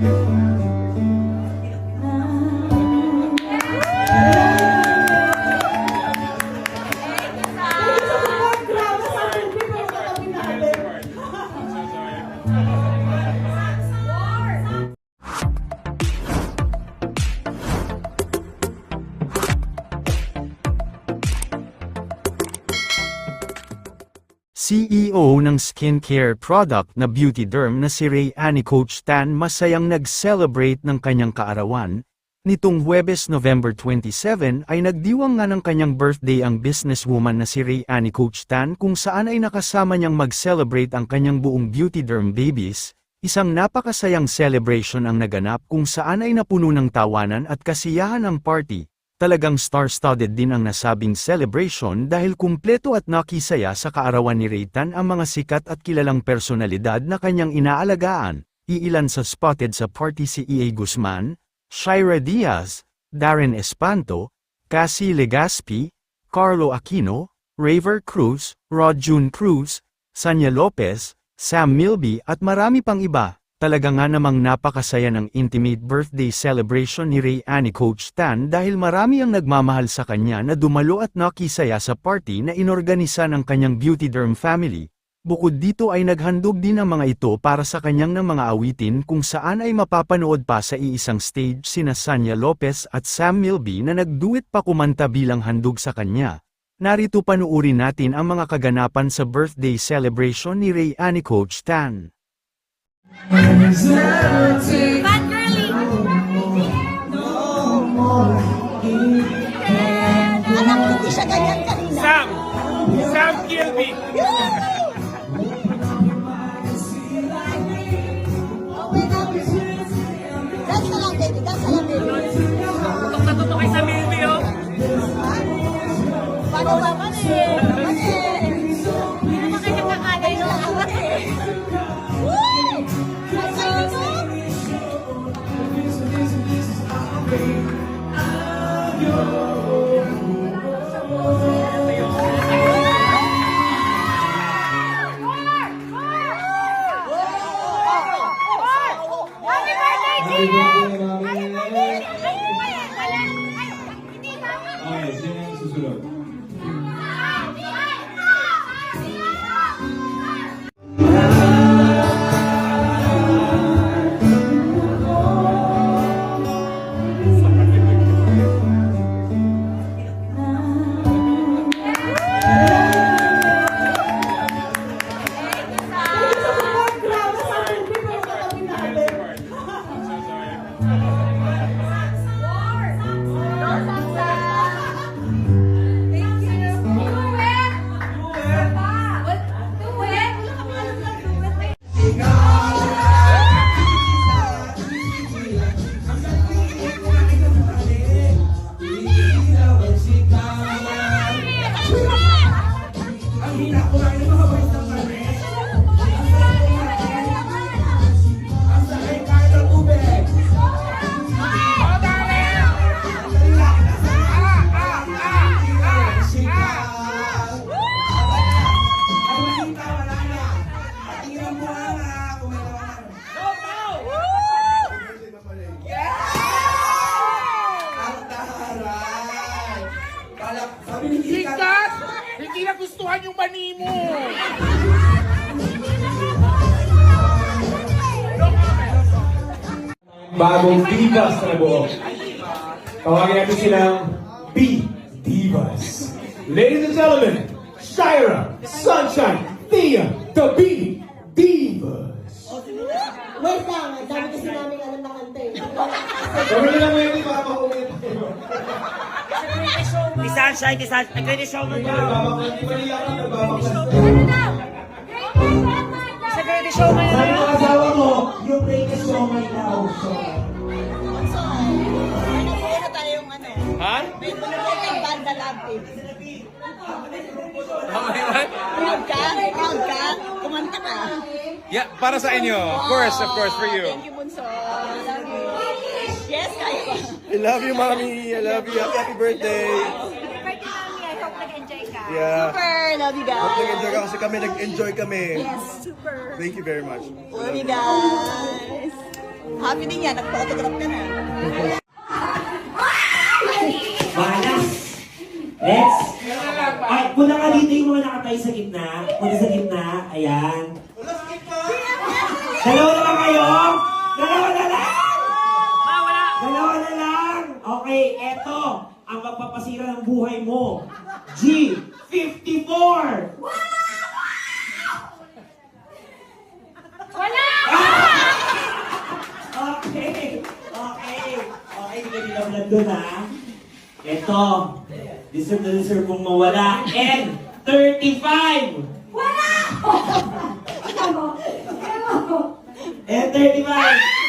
Thank you. CEO ng skincare product na Beauty Derm na si Ray Annie Coach Tan masayang nag-celebrate ng kanyang kaarawan. Nitong Huwebes November 27 ay nagdiwang nga ng kanyang birthday ang businesswoman na si Ray Annie Coach Tan kung saan ay nakasama niyang mag-celebrate ang kanyang buong Beauty Derm babies. Isang napakasayang celebration ang naganap kung saan ay napuno ng tawanan at kasiyahan ang party. Talagang star-studded din ang nasabing celebration dahil kumpleto at nakisaya sa kaarawan ni Raytan ang mga sikat at kilalang personalidad na kanyang inaalagaan. Iilan sa spotted sa party si E.A. Guzman, Shira Diaz, Darren Espanto, Cassie Legaspi, Carlo Aquino, Raver Cruz, Rod June Cruz, Sanya Lopez, Sam Milby at marami pang iba. Talaga nga namang napakasaya ng intimate birthday celebration ni Ray Annie Coach Tan dahil marami ang nagmamahal sa kanya na dumalo at nakisaya sa party na inorganisa ng kanyang Beauty Derm family. Bukod dito ay naghandog din ang mga ito para sa kanyang ng mga awitin kung saan ay mapapanood pa sa iisang stage sina Sanya Lopez at Sam Milby na nagduet pa kumanta bilang handog sa kanya. Narito panuuri natin ang mga kaganapan sa birthday celebration ni Ray Annie Coach Tan. Fat girly. No more. Birthday, Gina! Happy birthday! Wala. Ay, hindi Sikat! Hindi nagustuhan yung mani mo! Bagong divas na buo. Tawagin natin silang B-Divas. Ladies and gentlemen, Shira, Sunshine, Thea, the B-Divas. Wait lang. Ang dami kasi namin alam na kanta eh. Kami nila mo yun para makulit tayo. Ni Sunshine, ni Sunshine. Nag-ready show mo daw. Nagbabaklas, di ba niya ako nagbabaklas? Sa ready show mo Sabi yun. ng asawa mo, you play the song right now. So, ano po na tayo yung ano? Ha? May mga banda eh. Okay, what? Proud ka? Proud ka? Kumanta ka? Yeah, para sa inyo. Of course, of course, for you. Thank you, Bunso. I love you. Yes, kaya? I love you, mommy. I love you. Happy, happy birthday. Birthday, Mami. I hope nag-enjoy ka. Yeah. Super. Love you Hope guys. nag-enjoy ka kasi kami nag-enjoy kami. Yes, super. Thank you very much. Love you guys. Happy din yan, nagpa-autograph ka na. Malas. Next. Ay, punta ka dito yung mga nakatay sa gitna. Punta sa gitna. Ayan. Dalawa na lang kayo. Dalawa na lang. Dalawa na lang. Okay, eto. Ang magpapasira ng buhay mo. G54. Wala! Okay. Okay. Okay, hindi ka nilablad doon ha. Ito. Deserve na deserve mong mawala. And 35. Wala! And 35.